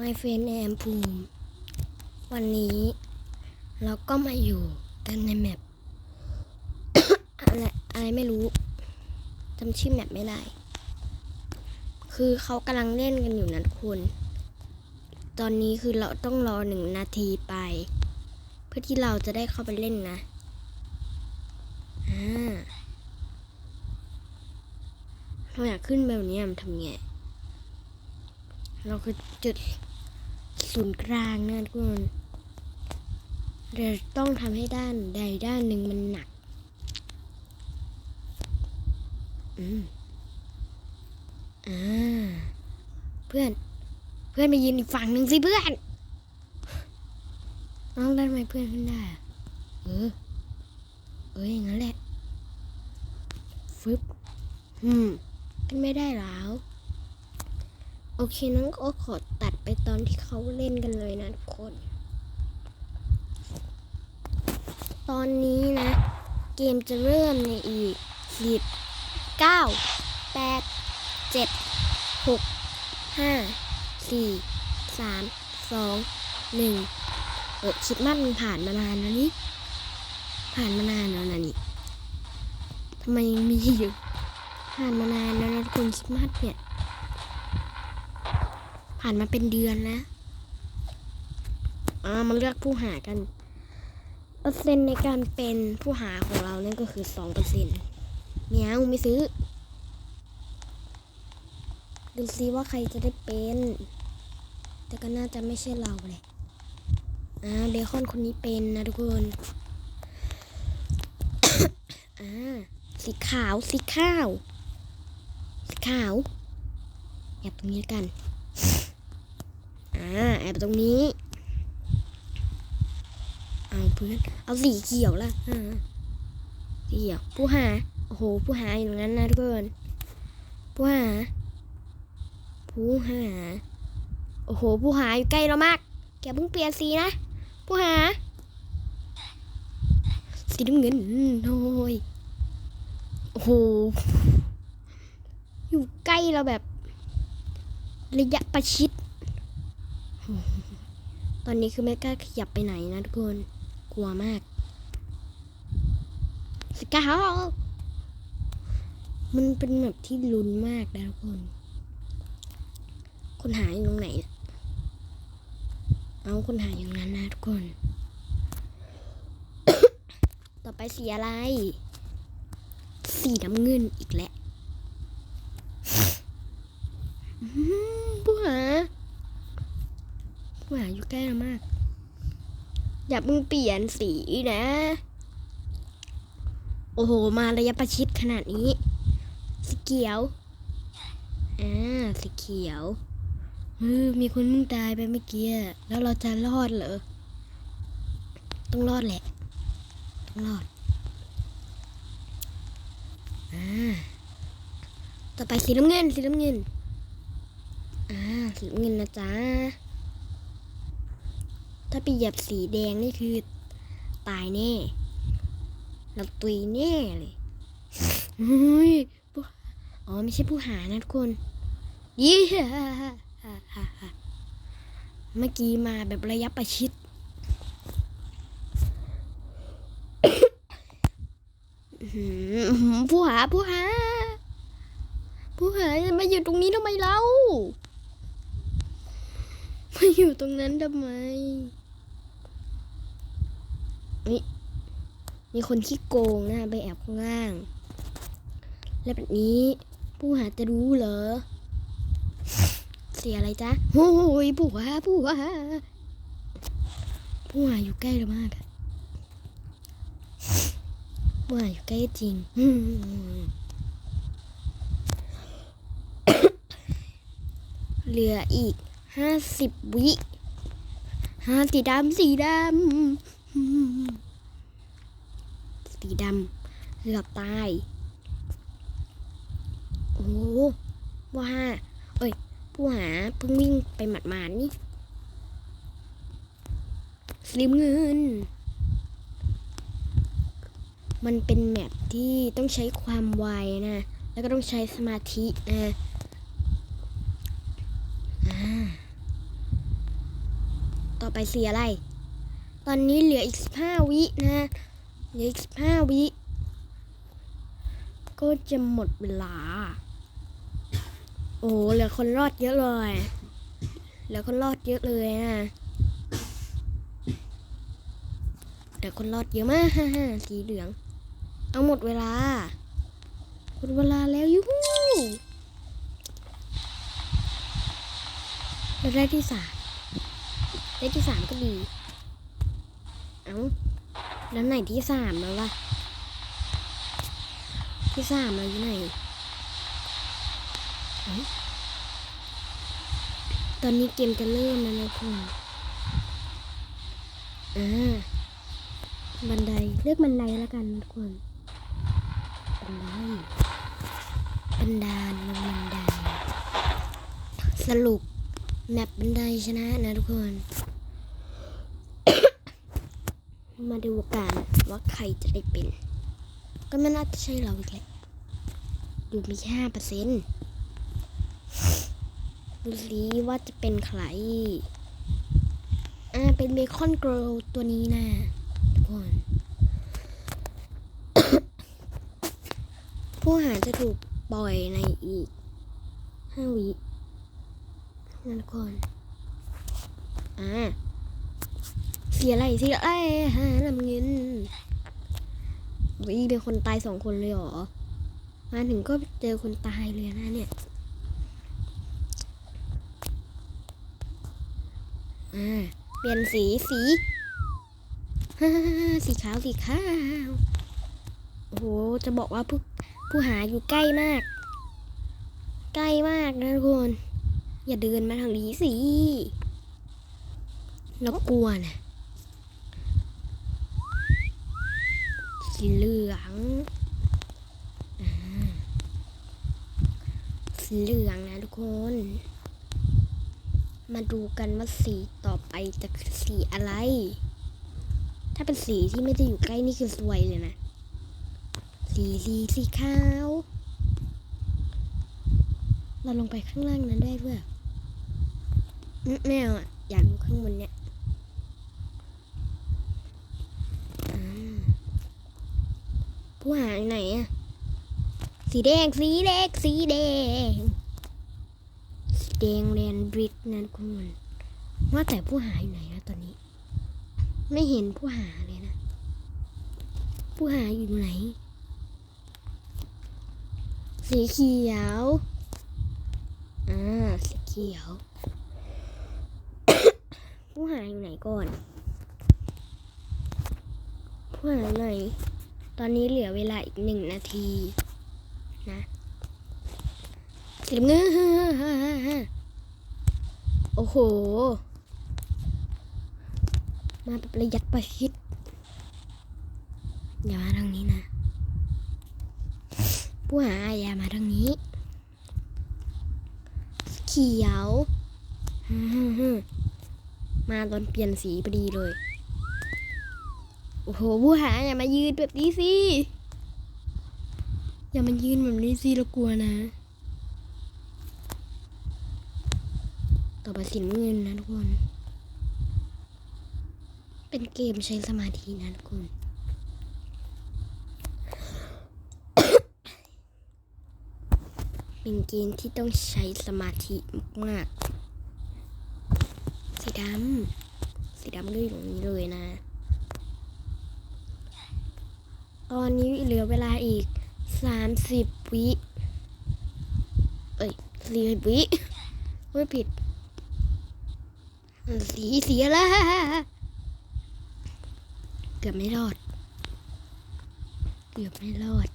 My friend แอมภูมิ วันนี้เราก็มาอยู่กันในแมปอะไรอะไรไม่รู้จำชื่อแมปไม่ได้ คือเขากำลังเล่นกันอยู่นะทุกคน ตอนนี้คือเราต้องรอหนึ่งนาทีไป เพื่อที่เราจะได้เข้าไปเล่นนะอ่าเราอยากขึ้นแบบนี้มันทำไง เราคือจุดศูนย์กลางนะทุกคนเราต้องทำให้ด้านใดด้านหนึ่งมันหนัก อืมอ่า เพื่อน เพื่อนไปยืนอีกฝั่งหนึ่งสิเพื่อนน้องได้วทำไมเพื่อนขึ้นได้ เออ เอออย่างนั้นแหละ ฟึบ อืม ขึ้นไม่ได้แล้ว โอเคน้องก็ขอตัดไปตอนที่เขาเล่นกันเลยนะทุกคน ตอนนี้นะ เกมจะเริ่มในอีกสิบเก้าแปดเจ็ดหกห้าสี่สามสองหนึ่งเออคิดมากมันผ่านมานานแล้วนี่ ผ่านมานานแล้วนะนี่ทำไมยังมีอยู่ผ่านมานานแล้วนะทุกคนคิดมากเนี่ย ผ่านมาเป็นเดือนนะอ่ามาเลือกผู้หากันเปอร์เซ็นต์ในการเป็นผู้หาของเราเนี่ยก็คือสองเปอร์เซ็นต์เมียวไม่ซื้อ ดูซิว่าใครจะได้เป็น แต่ก็น่าจะไม่ใช่เราเลยอ่าเบคอนคนนี้เป็นนะทุกคนอ่าสีขาวสีข้าว สีขาวแอบตรงนี้แล้วกันอ่าแอบตรงนี้เอาเพื่อนเอาสีเขียวละอ่าสีเขียวผู้หาโอ้โหผู้หาอยู่ตรงนั้นนะทุกคนผู้หา ผู้หา โอ้โห ผู้หาอยู่ใกล้เรามาก แกเพิ่งเปลี่ยนสีนะ ผู้หา สีน้ำเงินโอ้ยโอ้โห อยู่ใกล้เราแบบ ระยะประชิด ตอนนี้คือไม่กล้าขยับไปไหนนะทุกคน กลัวมาก สกาวมันเป็นแบบที่ลุ้นมากนะทุกคน คนหายอยู่ตรงไหนน่ะเอาคนหายอย่างนั้นนะทุกคน ต่อไปสีอะไร สีน้ำเงินอีกแล้วอื้อหือผู้หา ผู้หาอยู่ใกล้เรามาก อย่าเพิ่งเปลี่ยนสีนะ โอ้โห มาระยะประชิดขนาดนี้ สีเขียว อ่า สีเขียวเออมีคนมึงตายไปเมื่อกี้แล้วเราจะรอดเหรอ ต้องรอดแหละ ต้องรอด อ่า ต่อไปสีน้ำเงิน สีน้ำเงิน อ่า สีน้ำเงินนะจ๊ะ ถ้าไปเหยียบสีแดงนี่คือ ตายแน่เราตุยแน่เลยเฮ้ยอ๋อไม่ใช่ผู้หานะทุกคนยี่ฮ่าฮ่าเมื่อกี้มาแบบระยะประชิด ผู้หาผู้หา ผู้หาจะมาอยู่ตรงนี้ทำไมเล่ามาอยู่ตรงนั้นทำไม นี่มีคนขี้โกงนะไปแอบข้างล่าง แล้วแบบนี้ผู้หาจะรู้เหรอ เสียอะไรจ๊ะโอ้ยผู้หาผู้หาผู้หาอยู่ใกล้เรามากอะผู้หาอยู่ใกล้จริงเหลืออีกห้าสิบวิห้าสีดำสีดำสีดำ เกือบตาย โอ้โหว่าเอ้ย ผู้หาเพิ่งวิ่งไปหมัดหมานี่สลิมเงิน มันเป็นแมปที่ต้องใช้ความไวนะ แล้วก็ต้องใช้สมาธินะต่อไปสีอะไร ตอนนี้เหลืออีกสิบห้าวินะ เหลืออีกสิบห้าวิ ก็จะหมดเวลา โอ้เหลือคนรอดเยอะเลยเหลือคนรอดเยอะเลยนะเหลือคนรอดเยอะมากสีเหลือง เอาหมดเวลาหมดเวลาแล้วยูฮูเราได้ที่สามได้ที่สามก็ดี เอ้าแล้วไหนที่สามแล้วล่ะ ที่สามเราอยู่ไหนเอ้ยตอนนี้เกมจะเริ่มแล้วนะคุณอ่าบันไดเลือกบันไดแล้วกันทุกคนบันไดบันดาลลงบันไดสรุปแมปบันไดชนะนะทุกคน มาดูกันว่าใครจะได้เป็น ก็ไม่น่าจะใช่เราอีกแล้วดูมีแค่ห้าเปอร์เซ็นต์ดูสิว่าจะเป็นใคร อ่า เป็นเบคอนโกลตัวนี้นะทุกคนผู้หาจะถูกปล่อยในอีกห้าวินั่นทุกคนอ่าเสียอะไรเสียอะไรฮะน้ำเงิน วิเป็นคนตายสองคนเลยเหรอ มาถึงก็เจอคนตายเลยนะเนี่ย อ่า เปลี่ยนสีสีฮ่าสีขาวสีขาว โอ้โห จะบอกว่าผู้ผู้หาอยู่ใกล้มาก ใกล้มากนะทุกคน อย่าเดินมาทางนี้สิเรากลัวนะ สีเหลืองสีเหลืองนะทุกคน มาดูกันว่าสีต่อไปจะสีอะไร ถ้าเป็นสีที่ไม่ได้อยู่ใกล้นี่คือสวยเลยนะ สีสีสีขาว เราลงไปข้างล่างนั้นได้ด้วยอืมไม่เอาอะอยากดูข้างบนเนี่ยอ่า ผู้หาอยู่ไหนอะสีแดงสีแดงสีแดงสีแดงแลนบริดนะทุกคนว่าแต่ผู้หาอยู่ไหนนะตอนนี้ ไม่เห็นผู้หาเลยนะ ผู้หาอยู่ไหน สีเขียวอ่าสีเขียว ผู้หาอยู่ไหนก่อน ผู้หายไหน ตอนนี้เหลือเวลาอีกหนึ่งนาทีนะสีน้ำเงินโอ้โห มาแบบระยัดประชิดอย่ามาทางนี้นะ ผู้หาอย่ามาทางนี้ เขียว มาตอนเปลี่ยนสีพอดีเลย โอ้โหผู้หาอย่ามายืนแบบนี้สิอย่ามายืนแบบนี้สิเรากลัวนะ ต่อไปสีน้ำเงินนะทุกคน เป็นเกมใช้สมาธินะทุกคนเป็นเกมที่ต้องใช้สมาธิมากๆสีดำสีดำก็อยู่ตรงนี้เลยนะ ตอนนี้เหลือเวลาอีกสามสิบวิ เอ้ยสี่สิบวิไม่ผิด สีเสียละเกือบไม่รอด เกือบไม่รอด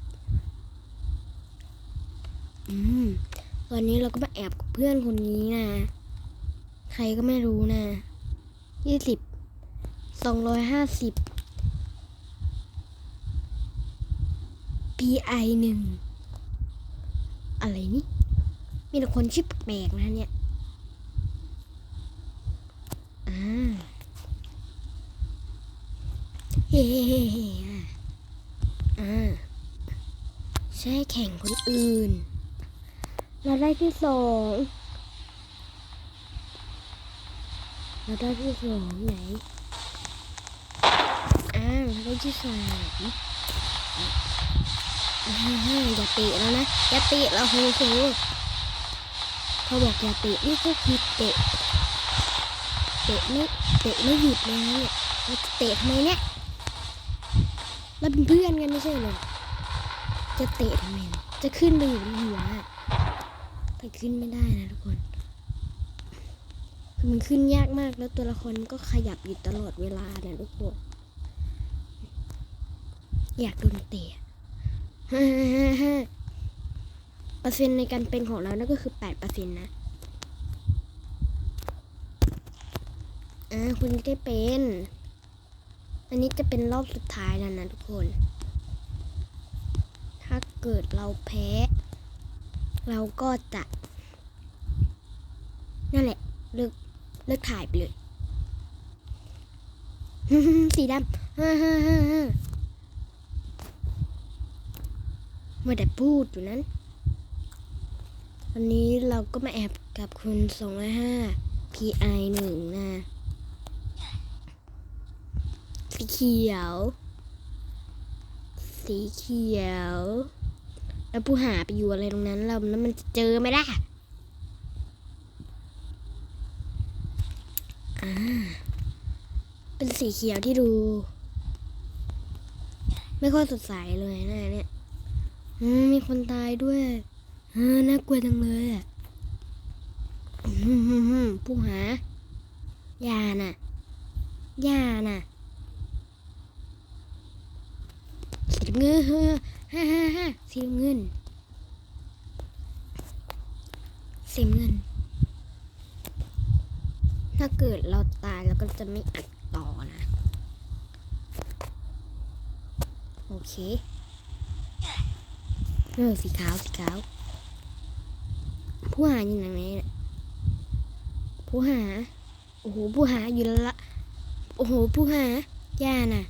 อืมตอนนี้เราก็มาแอบกับเพื่อนคนนี้นะ ใครก็ไม่รู้นะยี่สิบสองร้อยห้าสิบ PI หนึ่งอะไรนี่ มีแต่คนชื่อแปลกนะเนี่ย อ่า เฮ้อ่า ใช่แข่งคนอื่น เราได้ที่สองเราได้ที่สองไหน อ่าเราได้ที่สาม อ่าอย่าเตะแล้วนะ อย่าเตะเราโหโหเขาบอกอย่าเตะนี่ก็คือเตะ เตะไม่เตะไม่หยุดเลยนะเนี่ยเราจะเตะทำไมเนี่ยเราเป็นเพื่อนกันไม่ใช่เหรอจะเตะทำไม จะขึ้นไปอยู่บนหัวอะแต่ขึ้นไม่ได้นะทุกคนคือมันขึ้นยากมากแล้วตัวละครก็ขยับอยู่ตลอดเวลาเนะทุกคนอยากโดนเตะ เปอร์เซ็นต์ในการเป็นของเรานั่นก็คือแปดเปอร์เซ็นต์นะอ่าคุณได้เป็น อันนี้จะเป็นรอบสุดท้ายแล้วนะทุกคน ถ้าเกิดเราแพ้ เราก็จะ นั่นแหละ เลิกเลิกถ่ายไปเลย สีดำฮ่าฮ่าฮ่า ฮ่ามาแต่พูดอยู่นั้นวันนี้เราก็มาแอบกับคุณสองห้า PI หนึ่งนะ สีเขียว สีเขียว แล้วผู้หาไปอยู่อะไรตรงนั้นเราแล้วมันจะเจอไหมล่ะอ่าเป็นสีเขียวที่ดู ไม่ค่อยสดใสเลยนะเนี่ย มีคนตายด้วยเออน่ากลัวจังเลยอะผู้หา ยาน่ะ ยาน่ะสีเงินเฮ้อฮ่าฮ่าฮ่าสีเงินสีเงิน ถ้าเกิดเราตายเราก็จะไม่อัดต่อนะ โอเค เออสีขาวสีขาว ผู้หาอยู่ไหนเนี่ยผู้หา โอ้โห ผู้หาอยู่ละ โอ้โห ผู้หา ย่าน่ะ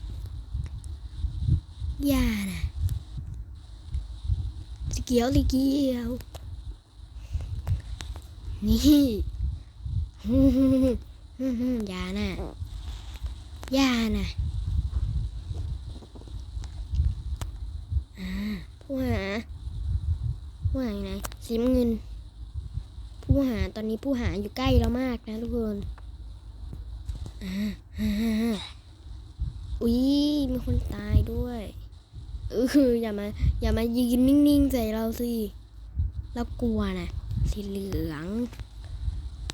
ย่าน่ะสีเขียวสีเขียว นี่ฮึฮึฮึฮึฮึย่าน่ะ ย่าน่ะอ่า ผู้หา ผู้หาอยู่ไหนสีเงิน ผู้หาตอนนี้ผู้หาอยู่ใกล้เรามากนะทุกคนอุ้ยมีคนตายด้วยเอออย่ามา อย่ามายืนนิ่งๆใส่เราสิเรากลัวนะสีเหลือง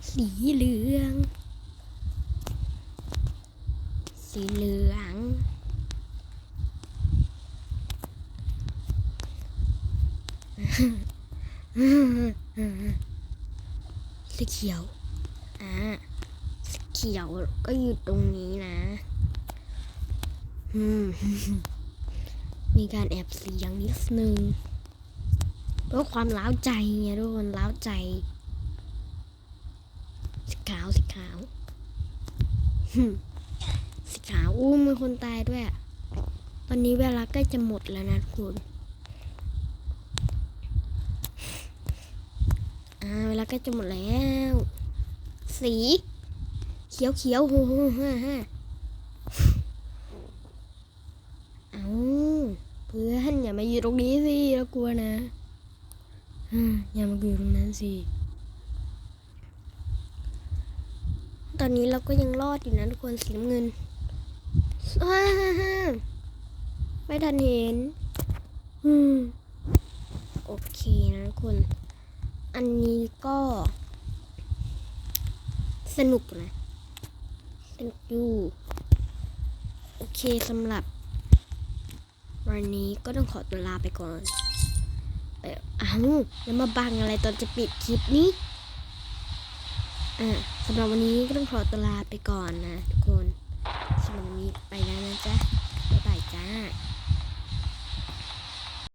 สีเหลือง สีเหลือง สีเขียว อ่าสีเขียวก็อยู่ตรงนี้นะมีการแอบเสียงนิดนึงเพื่อความล้าวใจไงทุกคนล้าวใจสีขาวสีขาวสีขาวอู้มีคนตายด้วย ตอนนี้เวลาใกล้จะหมดแล้วนะทุกคน อ่าเวลาใกล้จะหมดแล้ว สี เขียวเขียวโฮฮฮ่าฮ่าเอาเพื่อนอย่ามาอยู่ตรงนี้สิเรากลัวนะอ่าอย่ามาอยู่ตรงนั้นสิตอนนี้เราก็ยังรอดอยู่นะทุกคนสีน้ำเงินฮ่าฮ่าฮ่าไม่ทันเห็น อืม โอเคนะทุกคน อันนี้ก็ สนุกนะสนุกอยู่โอเคสำหรับ วันนี้ก็ต้องขอตัวลาไปก่อนเอออ้าวแล้วมาบังอะไรตอนจะปิดคลิปนี้อะสำหรับวันนี้ก็ต้องขอตัวลาไปก่อนนะทุกคนสำหรับวันนี้ไปแล้วนะจ๊ะ